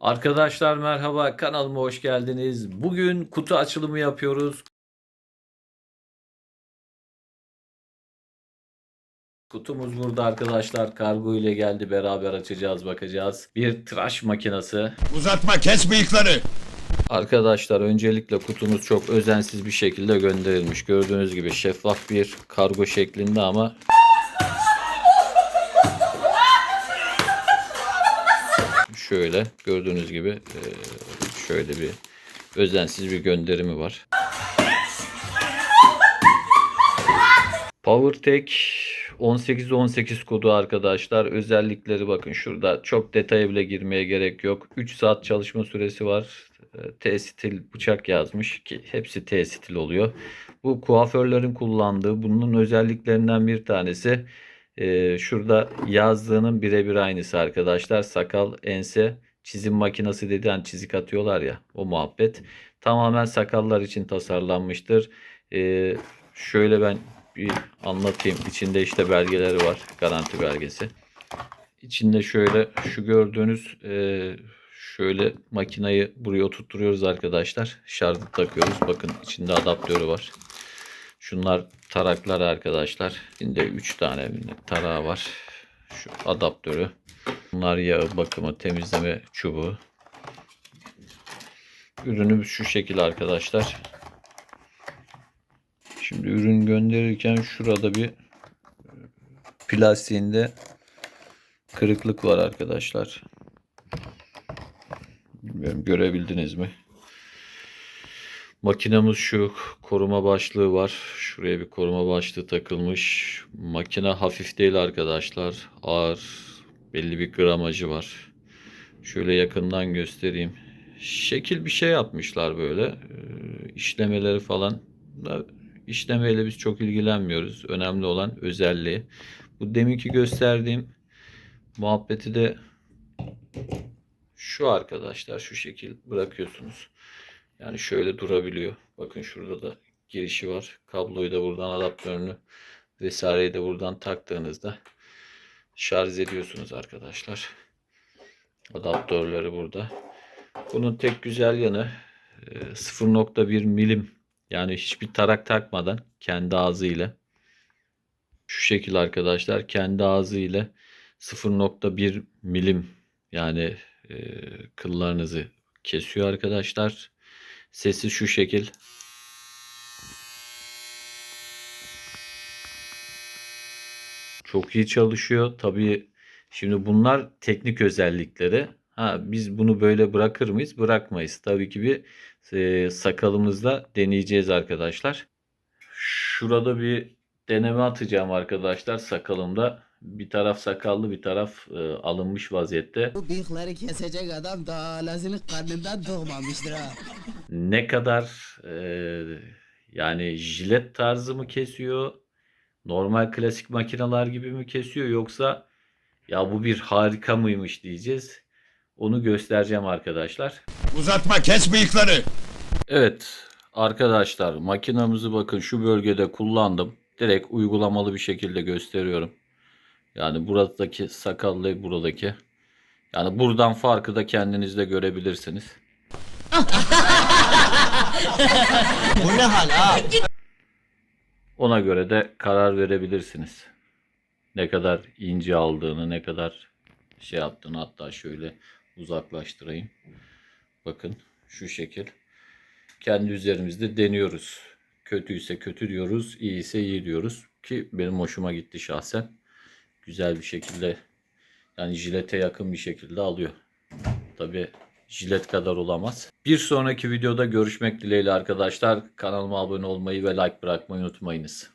Arkadaşlar merhaba kanalıma hoş geldiniz. Bugün kutu açılımı yapıyoruz. Kutumuz burada arkadaşlar. Kargo ile geldi. Beraber açacağız, bakacağız. Bir tıraş makinesi. Uzatma kes bıyıkları. Arkadaşlar öncelikle kutumuz çok özensiz bir şekilde gönderilmiş. Gördüğünüz gibi şeffaf bir kargo şeklinde ama şöyle gördüğünüz gibi e, şöyle bir özensiz bir gönderimi var. PowerTech 1818 kodu arkadaşlar. Özellikleri bakın şurada. Çok detaya bile girmeye gerek yok. 3 saat çalışma süresi var. E, T-stil bıçak yazmış ki hepsi T-stil oluyor. Bu kuaförlerin kullandığı bunun özelliklerinden bir tanesi. E, şurada yazdığının birebir aynısı arkadaşlar. Sakal, ense, çizim makinesi dediğin çizik atıyorlar ya o muhabbet. Tamamen sakallar için tasarlanmıştır. E, şöyle ben bir anlatayım. İçinde işte belgeleri var. Garanti belgesi. İçinde şöyle şu gördüğünüz e, şöyle makinayı buraya oturtturuyoruz arkadaşlar. Şarjı takıyoruz. Bakın içinde adaptörü var. Şunlar taraklar arkadaşlar. İçinde 3 tane tarağı var. Şu adaptörü. Bunlar yağı bakımı temizleme çubuğu. Ürünümüz şu şekil arkadaşlar. Şimdi ürün gönderirken şurada bir plastiğinde kırıklık var arkadaşlar. Bilmiyorum görebildiniz mi? Makinamız şu koruma başlığı var. Şuraya bir koruma başlığı takılmış. Makine hafif değil arkadaşlar. Ağır. Belli bir gramajı var. Şöyle yakından göstereyim. Şekil bir şey yapmışlar böyle. Ee, işlemeleri falan işlemeyle biz çok ilgilenmiyoruz. Önemli olan özelliği. Bu deminki gösterdiğim muhabbeti de şu arkadaşlar şu şekil bırakıyorsunuz. Yani şöyle durabiliyor. Bakın şurada da girişi var. Kabloyu da buradan adaptörünü vesaireyi de buradan taktığınızda şarj ediyorsunuz arkadaşlar. Adaptörleri burada. Bunun tek güzel yanı e, 0.1 milim yani hiçbir tarak takmadan kendi ağzıyla şu şekil arkadaşlar kendi ağzıyla 0.1 milim yani e, kıllarınızı kesiyor arkadaşlar. Sesi şu şekil. Çok iyi çalışıyor. Tabii şimdi bunlar teknik özellikleri. Ha biz bunu böyle bırakır mıyız? Bırakmayız. Tabii ki bir e, sakalımızda deneyeceğiz arkadaşlar. Şurada bir deneme atacağım arkadaşlar sakalımda. Bir taraf sakallı bir taraf e, alınmış vaziyette. Bu bıyıkları kesecek adam daha lazının karnından doğmamıştır ha. ne kadar e, yani jilet tarzı mı kesiyor? Normal klasik makineler gibi mi kesiyor yoksa ya bu bir harika mıymış diyeceğiz. Onu göstereceğim arkadaşlar. Uzatma kes bıyıkları. Evet arkadaşlar makinamızı bakın şu bölgede kullandım. Direkt uygulamalı bir şekilde gösteriyorum. Yani buradaki sakallı buradaki. Yani buradan farkı da kendiniz de görebilirsiniz. Bu ne hal ha? Ona göre de karar verebilirsiniz. Ne kadar ince aldığını, ne kadar şey yaptığını hatta şöyle uzaklaştırayım. Bakın şu şekil. Kendi üzerimizde deniyoruz. Kötüyse kötü diyoruz, iyiyse iyi diyoruz ki benim hoşuma gitti şahsen. Güzel bir şekilde yani jilete yakın bir şekilde alıyor. Tabi jilet kadar olamaz. Bir sonraki videoda görüşmek dileğiyle arkadaşlar. Kanalıma abone olmayı ve like bırakmayı unutmayınız.